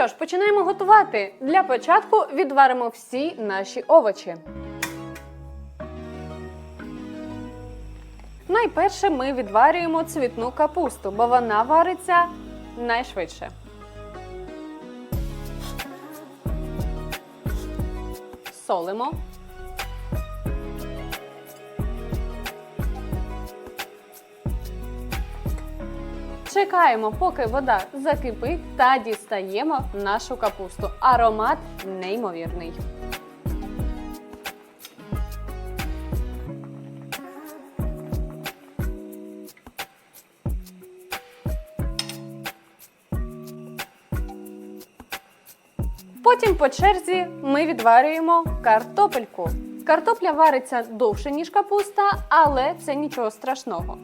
що ж, починаємо готувати. Для початку відваримо всі наші овочі. Найперше ми відварюємо цвітну капусту, бо вона вариться найшвидше. Солимо. Чекаємо, поки вода закипить та дістаємо нашу капусту. Аромат неймовірний. Потім по черзі ми відварюємо картопельку. Картопля вариться довше, ніж капуста, але це нічого страшного.